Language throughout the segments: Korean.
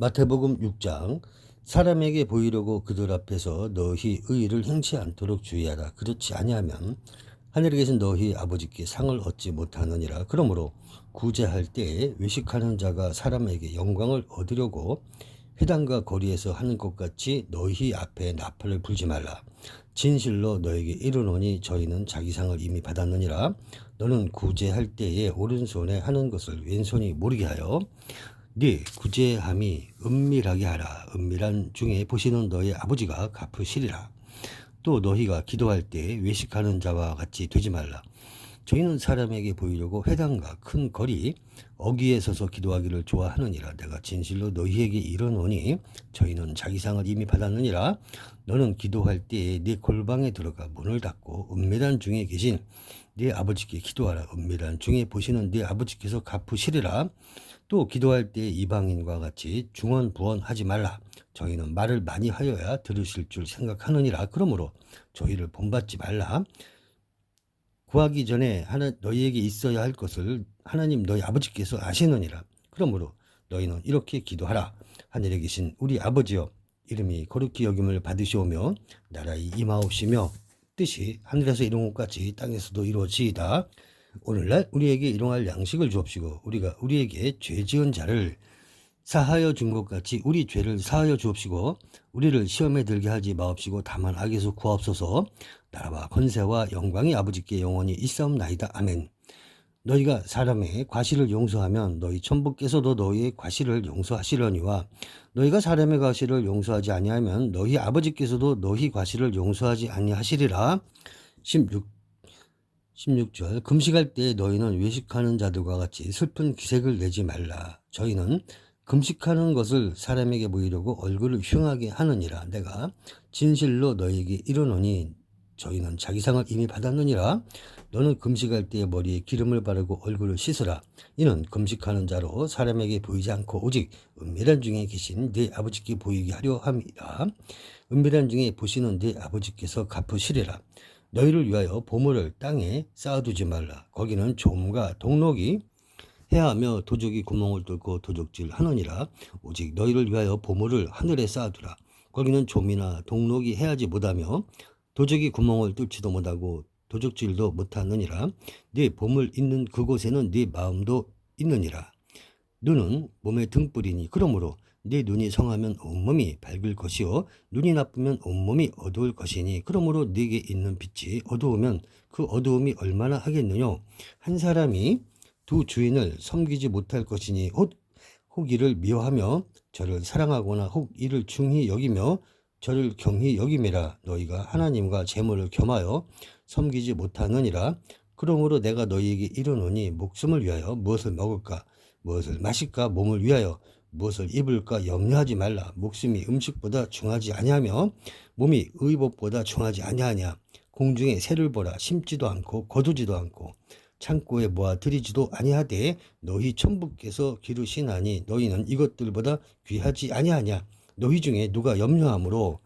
마태복음 6장 사람에게 보이려고 그들 앞에서 너희 의를 행치 않도록 주의하라. 그렇지 아니하면 하늘에 계신 너희 아버지께 상을 얻지 못하느니라. 그러므로 구제할 때에 외식하는 자가 사람에게 영광을 얻으려고 회당과 거리에서 하는 것 같이 너희 앞에 나팔을 불지 말라. 진실로 너에게 이르노니 저희는 자기 상을 이미 받았느니라. 너는 구제할 때에 오른손에 하는 것을 왼손이 모르게 하여 네 구제함이 은밀하게 하라. 은밀한 중에 보시는 너의 아버지가 갚으시리라. 또 너희가 기도할 때 외식하는 자와 같이 되지 말라. 저희는 사람에게 보이려고 회당과 큰 거리 어귀에 서서 기도하기를 좋아하느니라. 내가 진실로 너희에게 이르노니 저희는 자기 상을 이미 받았느니라. 너는 기도할 때에 네 골방에 들어가 문을 닫고 은밀한 중에 계신 네 아버지께 기도하라. 은밀한 중에 보시는 네 아버지께서 갚으시리라. 또 기도할 때 이방인과 같이 중언부언하지 말라. 저희는 말을 많이 하여야 들으실 줄 생각하느니라. 그러므로 저희를 본받지 말라. 구하기 전에 하나 너희에게 있어야 할 것을 하나님 너희 아버지께서 아시느니라. 그러므로 너희는 이렇게 기도하라. 하늘에 계신 우리 아버지여 이름이 거룩히 여김을 받으시오며 나라의 임하옵시며 뜻이 하늘에서 이룬 것 같이 땅에서도 이루어지이다. 오늘날 우리에게 일용할 양식을 주옵시고 우리가 우리에게 죄 지은 자를 사하여 준 것 같이 우리 죄를 사하여 주옵시고 우리를 시험에 들게 하지 마옵시고 다만 악에서 구하옵소서. 나라와 권세와 영광이 아버지께 영원히 있사옵나이다. 아멘. 너희가 사람의 과실을 용서하면 너희 천부께서도 너희의 과실을 용서하시려니와 너희가 사람의 과실을 용서하지 아니하면 너희 아버지께서도 너희 과실을 용서하지 아니하시리라. 16 16절. 금식할 때 너희는 외식하는 자들과 같이 슬픈 기색을 내지 말라. 저희는 금식하는 것을 사람에게 보이려고 얼굴을 흉하게 하느니라. 내가 진실로 너희에게 이르노니 저희는 자기 상을 이미 받았느니라. 너는 금식할 때 머리에 기름을 바르고 얼굴을 씻으라. 이는 금식하는 자로 사람에게 보이지 않고 오직 은밀한 중에 계신 네 아버지께 보이게 하려 함이라. 은밀한 중에 보시는 네 아버지께서 갚으시리라. 너희를 위하여 보물을 땅에 쌓아두지 말라. 거기는 좀과 동록이 해하며 도적이 구멍을 뚫고 도적질 하느니라. 오직 너희를 위하여 보물을 하늘에 쌓아두라. 거기는 좀이나 동록이 해하지 못하며 도적이 구멍을 뚫지도 못하고 도적질도 못하느니라. 네 보물 있는 그곳에는 네 마음도 있느니라. 눈은 몸의 등불이니 그러므로 네 눈이 성하면 온몸이 밝을 것이요 눈이 나쁘면 온몸이 어두울 것이니 그러므로 네게 있는 빛이 어두우면 그 어두움이 얼마나 하겠느냐 한 사람이 두 주인을 섬기지 못할 것이니 혹, 혹 이를 미워하며 저를 사랑하거나 혹 이를 중히 여기며 저를 경히 여김이라 너희가 하나님과 재물을 겸하여 섬기지 못하느니라. 그러므로 내가 너희에게 이르노니 목숨을 위하여 무엇을 먹을까? 무엇을 마실까? 몸을 위하여 무엇을 입을까? 염려하지 말라. 목숨이 음식보다 중하지 아니하며 몸이 의복보다 중하지 아니하냐? 공중에 새를 보라. 심지도 않고 거두지도 않고 창고에 모아 들이지도 아니하되 너희 천부께서 기르시나니 너희는 이것들보다 귀하지 아니하냐? 너희 중에 누가 염려함으로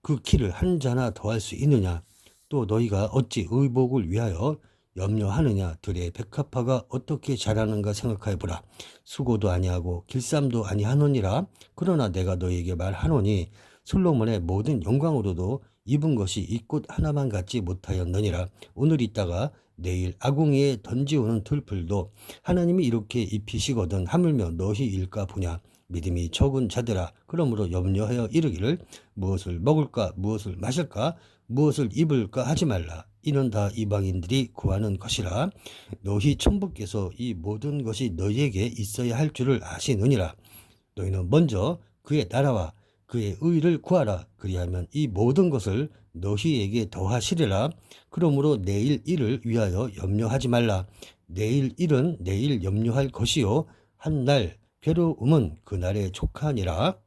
그 키를 한 자나 더할 수 있느냐? 또 너희가 어찌 의복을 위하여 염려하느냐? 들의 백합화가 어떻게 자라는가 생각하여 보라. 수고도 아니하고 길쌈도 아니하노니라. 그러나 내가 너희에게 말하노니 솔로몬의 모든 영광으로도 입은 것이 이 꽃 하나만 갖지 못하였느니라. 오늘 있다가 내일 아궁이에 던지오는 들풀도 하나님이 이렇게 입히시거든 하물며 너희 일까 보냐. 믿음이 적은 자들아 그러므로 염려하여 이르기를 무엇을 먹을까 무엇을 마실까 무엇을 입을까 하지 말라. 이는 다 이방인들이 구하는 것이라. 너희 천부께서 이 모든 것이 너희에게 있어야 할 줄을 아시느니라. 너희는 먼저 그의 나라와 그의 의를 구하라. 그리하면 이 모든 것을 너희에게 더하시리라. 그러므로 내일 일을 위하여 염려하지 말라. 내일 일은 내일 염려할 것이요. 한 날 괴로움은 그날의 족하니라